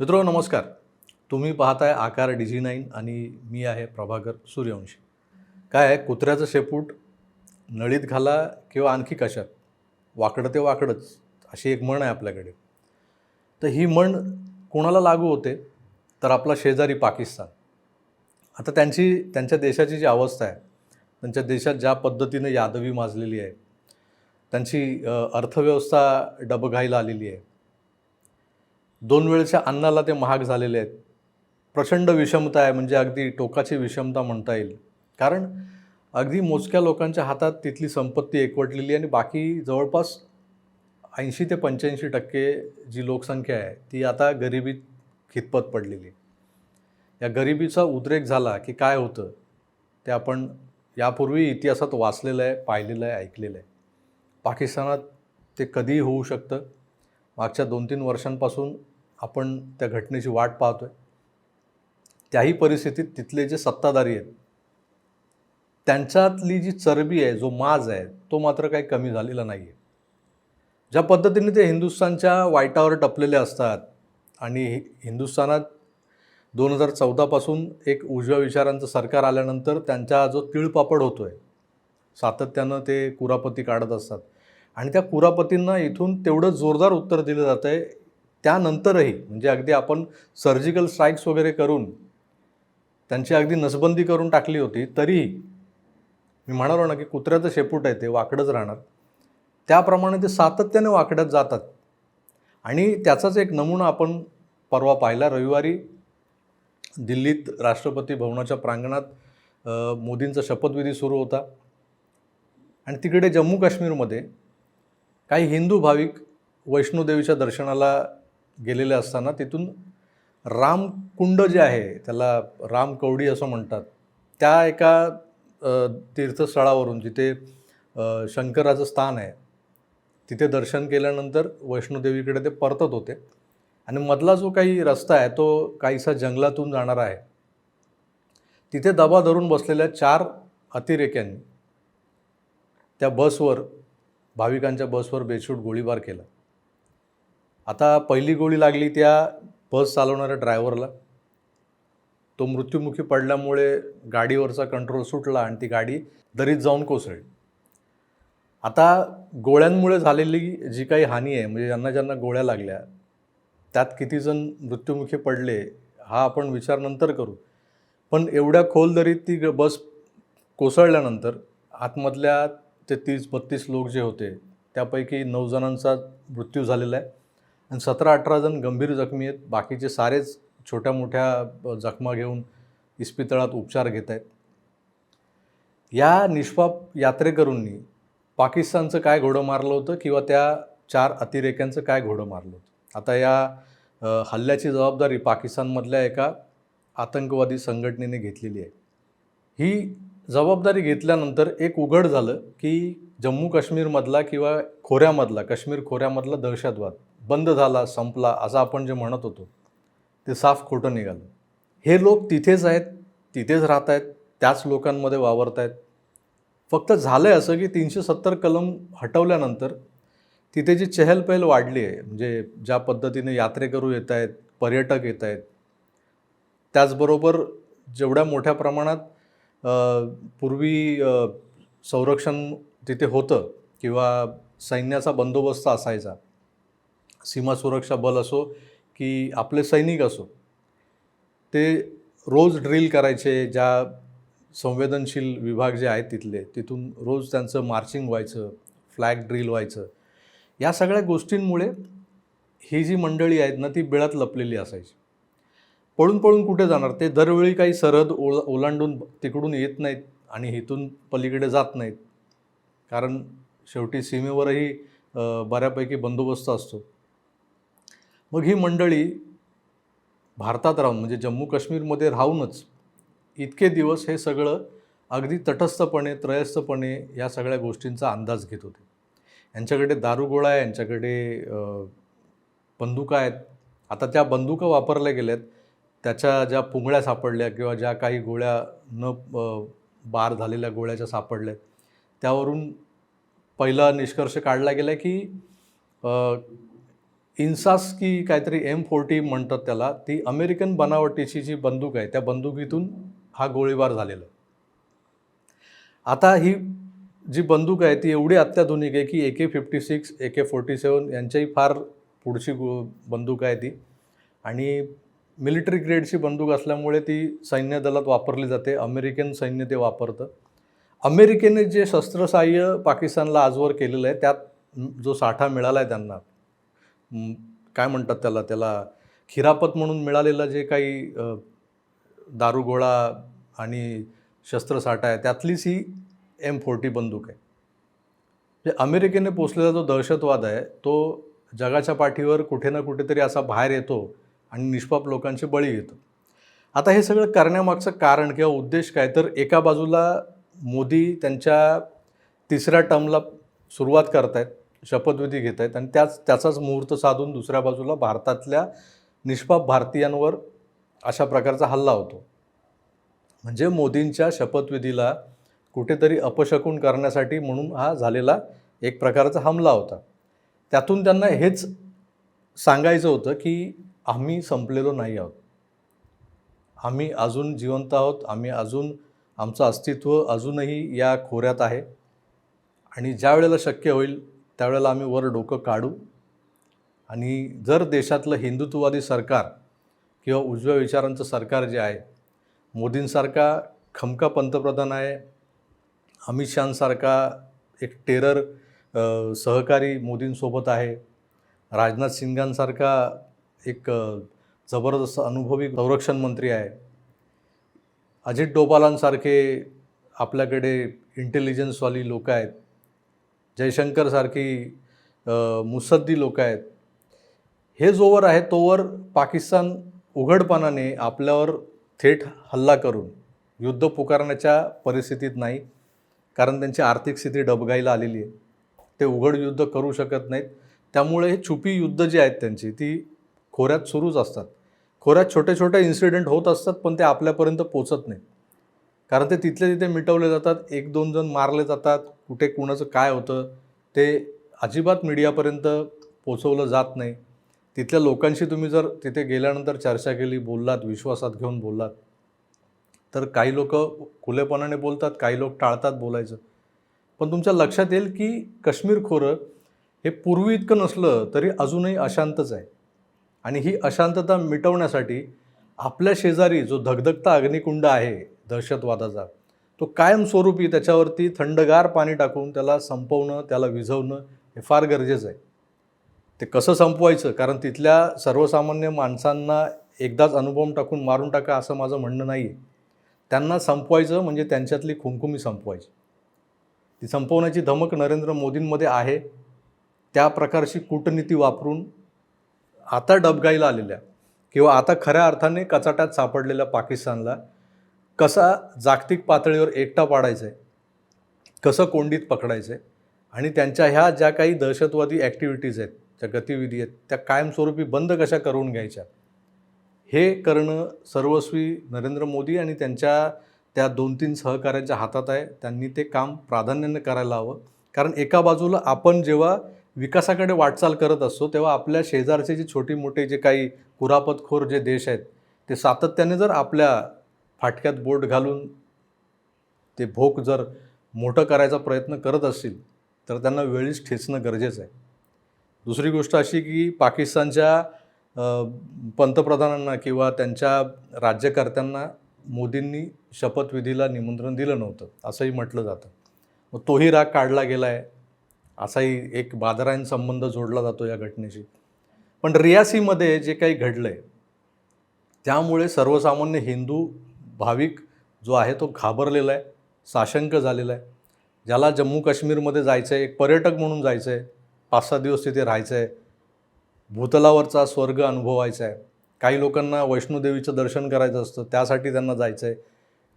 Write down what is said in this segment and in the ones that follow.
मित्रो नमस्कार. तुम्ही पाहताय आकार डिझी नाईन आणि मी आहे प्रभाकर सूर्यवंशी. काय आहे कुत्र्याचं शेपूट नळीत घाला किंवा आणखी कशात? वाकडं ते वाकडंच अशी एक म्हण आहे आपल्याकडे. तर ही म्हण कोणाला लागू होते? तर आपला शेजारी पाकिस्तान. आता त्यांची त्यांच्या देशाची जी अवस्था आहे त्यांच्या देशात ज्या पद्धतीनं यादवी माजलेली आहे त्यांची अर्थव्यवस्था डबघाईला आलेली आहे दोन वेळच्या अन्नाला ते महाग झालेले आहेत. प्रचंड विषमता आहे म्हणजे अगदी टोकाची विषमता म्हणता येईल. कारण अगदी मोजक्या लोकांच्या हातात तिथली संपत्ती एकवटलेली आणि बाकी जवळपास ऐंशी ते पंच्याऐंशी टक्के जी लोकसंख्या आहे ती आता गरिबीत खितपत पडलेली आहे. या गरिबीचा उद्रेक झाला की काय होतं ते आपण यापूर्वी इतिहासात वाचलेलं आहे पाहिलेलं आहे ऐकलेलं आहे. पाकिस्तानात ते कधीही होऊ शकतं. मागच्या दोन तीन वर्षांपासून आपण त्या घटनेची वाट पाहतो आहे त्याही परिस्थितीत तिथले जे सत्ताधारी आहेत त्यांच्यातली जी चरबी आहे जो माज आहे तो मात्र काही कमी झालेला नाही आहे ज्या पद्धतीने ते हिंदुस्थानच्या वाईटावर टपलेले असतात आणि हि- हिंदुस्थानात दोन हजार चौदापासून एक उजव्या विचारांचं सरकार आल्यानंतर त्यांचा जो तिळपापड होतो आहे सातत्यानं ते कुरापती काढत असतात. आणि त्या कुरापतींना इथून तेवढं जोरदार उत्तर दिलं जातं आहे त्यानंतरही म्हणजे अगदी आपण सर्जिकल स्ट्राईक्स वगैरे करून त्यांची अगदी नसबंदी करून टाकली होती तरीही मी म्हणालो ना की कुत्र्याचं शेपूट आहे ते वाकडंच राहणार. त्याप्रमाणे ते सातत्याने वाकडत जातात. आणि त्याचाच एक नमुना आपण परवा पाहिला रविवारी दिल्लीत राष्ट्रपती भवनाच्या प्रांगणात मोदींचा शपथविधी सुरू होता. आणि तिकडे जम्मू काश्मीरमध्ये काही हिंदू भाविक वैष्णोदेवीच्या दर्शनाला गेलेले असताना तिथून रामकुंड जे आहे त्याला रामकवडी असं म्हणतात त्या एका तीर्थस्थळावरून जिथे शंकराचं स्थान आहे तिथे दर्शन केल्यानंतर वैष्णोदेवीकडे ते परतत होते. आणि मधला जो काही रस्ता आहे तो काहीसा जंगलातून जाणारा आहे. तिथे दबा धरून बसलेल्या चार अतिरेक्यांनी त्या बसवर भाविकांच्या बसवर बेछूट गोळीबार केला. आता पहिली गोळी लागली त्या बस चालवणाऱ्या ड्रायव्हरला. तो मृत्युमुखी पडल्यामुळे गाडीवरचा कंट्रोल सुटला आणि ती गाडी दरीत जाऊन कोसळली. आता गोळ्यांमुळे झालेली जी काही हानी आहे म्हणजे ज्यांना ज्यांना गोळ्या लागल्या त्यात किती जण मृत्युमुखी पडले हा आपण विचार नंतर करू. पण एवढ्या खोल दरीत ती ग- बस कोसळल्यानंतर आतमधल्या ते तीस बत्तीस लोक जे होते त्यापैकी नऊ जणांचा मृत्यू झालेला आहे. आणि सतरा अठरा जण गंभीर जखमी आहेत. बाकीचे सारेच छोट्या मोठ्या जखमा घेऊन इस्पितळात उपचार घेत आहेत. या निष्पाप यात्रेकरूंनी पाकिस्तानचं काय घोडं मारलं होतं किंवा त्या चार अतिरेक्यांचं काय घोडं मारलं होतं? आता या हल्ल्याची जबाबदारी पाकिस्तानमधल्या एका आतंकवादी संघटनेने घेतलेली आहे. ही जबाबदारी घेतल्यानंतर एक उघड झालं की जम्मू काश्मीरमधला किंवा खोऱ्यामधला काश्मीर खोऱ्यामधला दहशतवाद बंद झाला संपला असं आपण जे म्हणत होतो ते साफ खोटं निघालं. हे लोक तिथेच आहेत तिथेच राहत आहेत त्याच लोकांमध्ये वावरत आहेत. फक्त झालं आहे असं की तीनशे सत्तर कलम हटवल्यानंतर तिथे जी चहलपहल वाढली आहे म्हणजे ज्या पद्धतीने यात्रेकरू येत आहेत पर्यटक येत आहेत त्याचबरोबर जेवढ्या मोठ्या प्रमाणात पूर्वी संरक्षण तिथे होतं किंवा सैन्याचा बंदोबस्त असायचा सीमा सुरक्षा बल असो की आपले सैनिक असो ते रोज ड्रिल करायचे ज्या संवेदनशील विभाग जे आहेत तिथले तिथून रोज त्यांचं मार्चिंग व्हायचं फ्लॅग ड्रिल व्हायचं. या सगळ्या गोष्टींमुळे ही जी मंडळी आहेत ना ती बिळात लपलेली असायची. पळून पळून कुठे जाणार? ते दरवेळी काही सरहद ओळ ओलांडून तिकडून येत नाहीत आणि इथून पलीकडे जात नाहीत. कारण शेवटी सीमेवरही बऱ्यापैकी बंदोबस्त असतो. मग ही मंडळी भारतात राहून म्हणजे जम्मू काश्मीरमध्ये राहूनच इतके दिवस हे सगळं अगदी तटस्थपणे त्रयस्थपणे या सगळ्या गोष्टींचा अंदाज घेत होते. यांच्याकडे दारुगोळा आहे यांच्याकडे बंदुका आहेत. आता त्या बंदुका वापरल्या गेल्यात. त्याच्या ज्या पुंगळ्या सापडल्या किंवा ज्या काही गोळ्या न बार झालेल्या गोळ्याच्या सापडल्या त्यावरून पहिला निष्कर्ष काढला गेला की इन्सास की काहीतरी एम फोर्टी म्हणतात त्याला ती अमेरिकन बनावटीची जी बंदूक आहे त्या बंदुकीतून हा गोळीबार झालेला. आता ही जी बंदूक आहे ती एवढी अत्याधुनिक आहे की A K fifty six A K forty seven यांच्याही फार पुढची गो बंदूक आहे ती. आणि मिलिटरी ग्रेडची बंदूक असल्यामुळे ती सैन्य दलात वापरली जाते अमेरिकन सैन्य ते वापरतं. अमेरिकेने जे शस्त्रसाह्य पाकिस्तानला आजवर केलेलं आहे त्यात जो साठा मिळाला आहे त्यांना काय म्हणतात त्याला त्याला खिरापत म्हणून मिळालेलं जे काही अ, दारुगोळा आणि शस्त्रसाठा आहे त्यातलीच ही एम फोर्टी बंदूक आहे. म्हणजे अमेरिकेने पोचलेला जो दहशतवाद आहे तो जगाच्या पाठीवर कुठे ना कुठेतरी असा बाहेर येतो आणि निष्पाप लोकांचे बळी येतो आता हे सगळं करण्यामागचं कारण किंवा उद्देश काय? तर एका बाजूला मोदी त्यांच्या तिसऱ्या टर्मला सुरुवात करतायत. शपथविधी घेत आहेत आणि त्याच त्याचाच मुहूर्त साधून दुसऱ्या बाजूला भारतातल्या निष्पाप भारतीयांवर अशा प्रकारचा हल्ला होतो. म्हणजे मोदींच्या शपथविधीला कुठेतरी अपशकून करण्यासाठी म्हणून हा झालेला एक प्रकारचा हमला होता. त्यातून त्यांना हेच सांगायचं होतं की आम्ही संपलेलो नाही आहोत. आम्ही अजून जिवंत आहोत आम्ही अजून आमचं अस्तित्व अजूनही या खोऱ्यात आहे. आणि ज्या वेळेला शक्य होईल त्यावेळेला आम्ही वर डोकं काढू आणि जर देशातलं हिंदुत्ववादी सरकार किंवा उजव्या विचारांचं सरकार जे आहे मोदींसारखा खमका पंतप्रधान आहे अमित शहांसारखा एक टेरर सहकारी मोदींसोबत आहे राजनाथ सिंगांसारखा एक जबरदस्त अनुभवी संरक्षण मंत्री आहे अजित डोपालांसारखे आपल्याकडे इंटेलिजन्सवाली लोक आहेत जयशंकरसारखी मुसद्दी लोक आहेत. हे जोवर आहे तोवर पाकिस्तान उघडपणाने आपल्यावर थेट हल्ला करून युद्ध पुकारण्याच्या परिस्थितीत नाही कारण त्यांची आर्थिक स्थिती डबगाईला आलेली आहे. ते उघड युद्ध करू शकत नाहीत. त्यामुळे हे छुपी युद्ध जी आहेत त्यांची ती खोऱ्यात सुरूच असतात. खोऱ्यात छोटे छोटे इन्सिडेंट होत असतात पण ते आपल्यापर्यंत पोचत नाहीत. कारण ते तिथले तिथे मिटवले जातात एक दोन जण मारले जातात कुठे कुणाचं काय होतं ते अजिबात मीडियापर्यंत पोचवलं जात नाही. तिथल्या लोकांशी तुम्ही जर तिथे गेल्यानंतर चर्चा केली बोललात विश्वासात घेऊन बोललात तर काही लोक खुलेपणाने बोलतात काही लोक टाळतात बोलायचं. पण तुमच्या लक्षात येईल की काश्मीर खोरं हे पूर्वी इतकं नसलं तरी अजूनही अशांतच आहे. आणि ही अशांतता मिटवण्यासाठी आपल्या शेजारी जो धगधगता अग्निकुंड आहे दहशतवादाचा तो कायमस्वरूपी त्याच्यावरती थंडगार पाणी टाकून त्याला संपवणं त्याला विझवणं हे फार गरजेचं आहे. ते कसं संपवायचं? कारण तिथल्या सर्वसामान्य माणसांना एकदाच अनुभव टाकून मारून टाका असं माझं म्हणणं नाही आहे त्यांना संपवायचं म्हणजे त्यांच्यातली खुमखुमी संपवायची. ती संपवण्याची धमक नरेंद्र मोदींमध्ये आहे. त्या प्रकारची कूटनीती वापरून आता डबगाईला आलेल्या किंवा आता खऱ्या अर्थाने कचाट्यात सापडलेल्या पाकिस्तानला कसा जागतिक पातळीवर एकटा पाडायचं आहे कसं कोंडीत पकडायचं आहे आणि त्यांच्या ह्या ज्या काही दहशतवादी ॲक्टिव्हिटीज आहेत ज्या गतिविधी आहेत त्या कायमस्वरूपी बंद कशा करून घ्यायच्या हे करणं सर्वस्वी नरेंद्र मोदी आणि त्यांच्या त्या दोन तीन सहकाऱ्यांच्या हातात आहे. त्यांनी ते काम प्राधान्याने करायला हवं. कारण एका बाजूला आपण जेव्हा विकासाकडे वाटचाल करत असतो तेव्हा आपल्या शेजारचे जे छोटी मोठे जे काही कुरापतखोर जे देश आहेत ते सातत्याने जर आपल्या फाटक्यात बोट घालून ते भोक जर मोठं करायचा प्रयत्न करत असतील तर त्यांना वेळीच ठेचणं गरजेचं आहे. दुसरी गोष्ट अशी की पाकिस्तानच्या पंतप्रधानांना किंवा त्यांच्या राज्यकर्त्यांना मोदींनी शपथविधीला निमंत्रण दिलं नव्हतं असंही म्हटलं जातं. मग तोही राग काढला गेला आहे असाही एक बादरायण संबंध जोडला जातो या घटनेशी. पण रियासीमध्ये जे काही घडलं आहे त्यामुळे सर्वसामान्य हिंदू भाविक जो आहे तो घाबरलेला आहे साशंक झालेला आहे. ज्याला जम्मू काश्मीरमध्ये जायचं आहे एक पर्यटक म्हणून जायचं आहे पाच सहा दिवस तिथे राहायचं आहे भूतलावरचा स्वर्ग अनुभवायचा आहे. काही लोकांना वैष्णोदेवीचं दर्शन करायचं असतं त्यासाठी त्यांना जायचं आहे.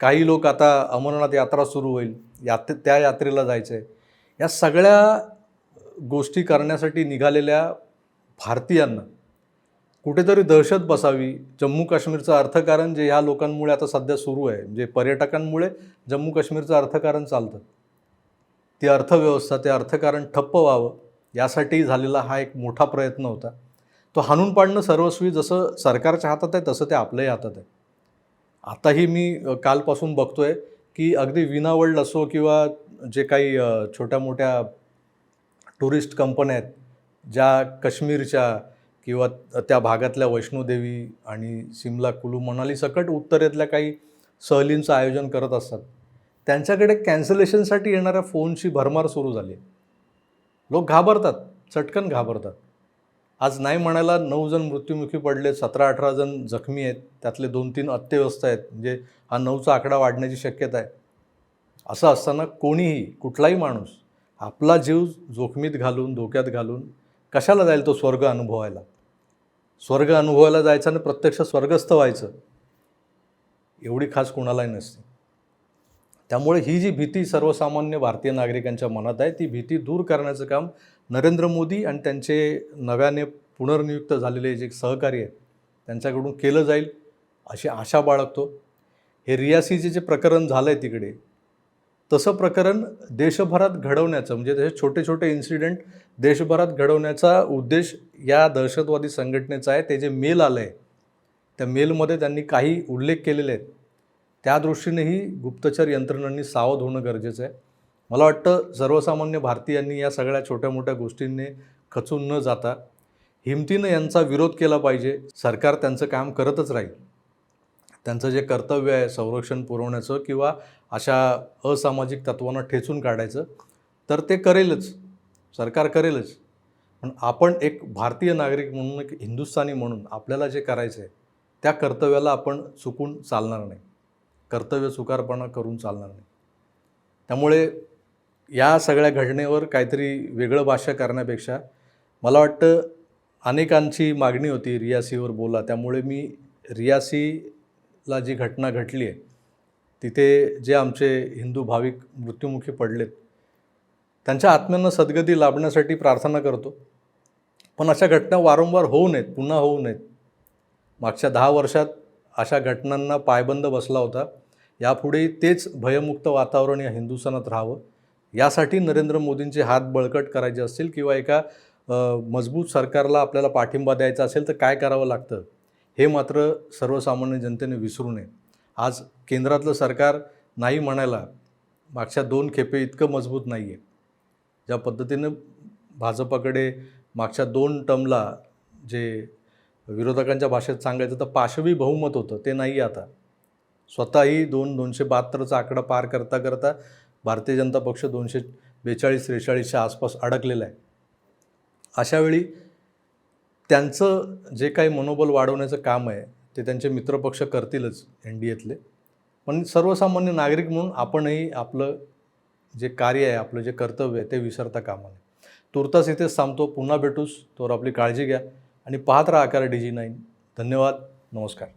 काही लोक आता अमरनाथ यात्रा सुरू होईल यात त्या यात्रेला जायचं आहे. या सगळ्या गोष्टी करण्यासाठी निघालेल्या भारतीयांना कुठेतरी दहशत बसावी. जम्मू काश्मीरचं अर्थकारण जे ह्या लोकांमुळे आता सध्या सुरू आहे म्हणजे पर्यटकांमुळे जम्मू काश्मीरचं अर्थकारण चालतं. ती अर्थव्यवस्था ते अर्थकारण ठप्प व्हावं यासाठी झालेला हा एक मोठा प्रयत्न होता. तो हाणून पाडणं सर्वस्वी जसं सरकारच्या हातात आहे तसं ते आपल्याही हातात आहे. आताही मी कालपासून बघतो आहे की अगदी विना वर्ल्ड असो किंवा जे काही छोट्या मोठ्या टुरिस्ट कंपन्या आहेत ज्या काश्मीरच्या किंवा त्या भागातल्या वैष्णोदेवी आणि सिमला कुलू मनाली सकट उत्तरेतल्या काही सहलींचं आयोजन करत असतात. त्यांच्याकडे कॅन्सलेशनसाठी येणाऱ्या फोनची भरमार सुरू झाली. लोक घाबरतात चटकन घाबरतात. आज नाही म्हणायला नऊ जण मृत्युमुखी पडले सतरा अठरा जण जखमी आहेत त्यातले दोन तीन अत्यवस्थ आहेत. म्हणजे हा नऊचा आकडा वाढण्याची शक्यता आहे. असं असताना कोणीही कुठलाही माणूस आपला जीव जोखमीत घालून धोक्यात घालून कशाला जाईल तो स्वर्ग अनुभवायला? स्वर्ग अनुभवायला जायचं आणि प्रत्यक्ष स्वर्गस्थ व्हायचं एवढी खास कोणालाही नसते. त्यामुळे ही जी भीती सर्वसामान्य भारतीय नागरिकांच्या मनात आहे ती भीती दूर करण्याचं काम नरेंद्र मोदी आणि त्यांचे नव्याने पुनर्नियुक्त झालेले जे सहकारी आहेत त्यांच्याकडून केलं जाईल अशी आशा बाळगतो. हे रियासीचे जे प्रकरण झालं आहे तिकडे तसं प्रकरण देशभरात घडवण्याचं म्हणजे तसे छोटे छोटे इन्सिडेंट देशभरात घडवण्याचा उद्देश या दहशतवादी संघटनेचा आहे. ते जे मेल आलं आहे त्या मेलमध्ये त्यांनी काही उल्लेख केलेले आहेत. त्या दृष्टीनेही गुप्तचर यंत्रणांनी सावध होणं गरजेचं आहे. मला वाटतं सर्वसामान्य भारतीयांनी या सगळ्या छोट्या मोठ्या गोष्टींनी खचून न जाता हिमतीनं यांचा विरोध केला पाहिजे. सरकार त्यांचं काम करतच राहील. त्यांचं जे कर्तव्य आहे संरक्षण पुरवण्याचं किंवा अशा असामाजिक तत्वांना ठेचून काढायचं तर ते करेलच. सरकार करेलच. पण आपण एक भारतीय नागरिक म्हणून एक हिंदुस्थानी म्हणून आपल्याला जे करायचं आहे त्या कर्तव्याला आपण चुकून चालणार नाही. कर्तव्य चुकारपणा करून चालणार नाही. त्यामुळे या सगळ्या घटनेवर काहीतरी वेगळं भाष्य करण्यापेक्षा मला वाटतं अनेकांची मागणी होती रियासीवर बोला. त्यामुळे मी रियासी ला जी घटना घडली आहे तिथे जे आमचे हिंदू भाविक मृत्युमुखी पडलेत त्यांच्या आत्म्यांना सद्गती लाभण्यासाठी प्रार्थना करतो. पण अशा घटना वारंवार होऊ नयेत पुन्हा होऊ नयेत. मागच्या दहा वर्षात अशा घटनांना पायबंद बसला होता. यापुढे तेच भयमुक्त वातावरण या हिंदुस्थानात राहावं. यासाठी नरेंद्र मोदींचे हात बळकट करायचे असतील किंवा एका मजबूत सरकारला आपल्याला पाठिंबा द्यायचा असेल तर काय करावं लागतं? हे मात्र सर्वसामान्य जनतेने विसरू नये. आज केंद्रातलं सरकार नाही म्हणायला मागच्या दोन खेपे इतकं मजबूत नाही आहे ज्या पद्धतीनं भाजपाकडे मागच्या दोन टर्मला जे विरोधकांच्या भाषेत सांगायचं तर पाशवी बहुमत होतं ते नाही आता. स्वतःही दोन दोनशे बहात्तरचा आकडा पार करता करता भारतीय जनता पक्ष दोनशे बेचाळीस त्रेचाळीसच्या आसपास अडकलेला आहे. अशावेळी त्यांचं जे काही मनोबल वाढवण्याचं काम आहे ते त्यांचे मित्रपक्ष करतीलच एन डी एतले. पण सर्वसामान्य नागरिक म्हणून आपणही आपलं जे कार्य आहे आपलं जे कर्तव्य आहे ते विसरता कामा नये. तुर्तास इथेच थांबतो. पुन्हा भेटूस. तोवर आपली काळजी घ्या. आणि पाहत राहा आकार डी जी नाईन. धन्यवाद. नमस्कार.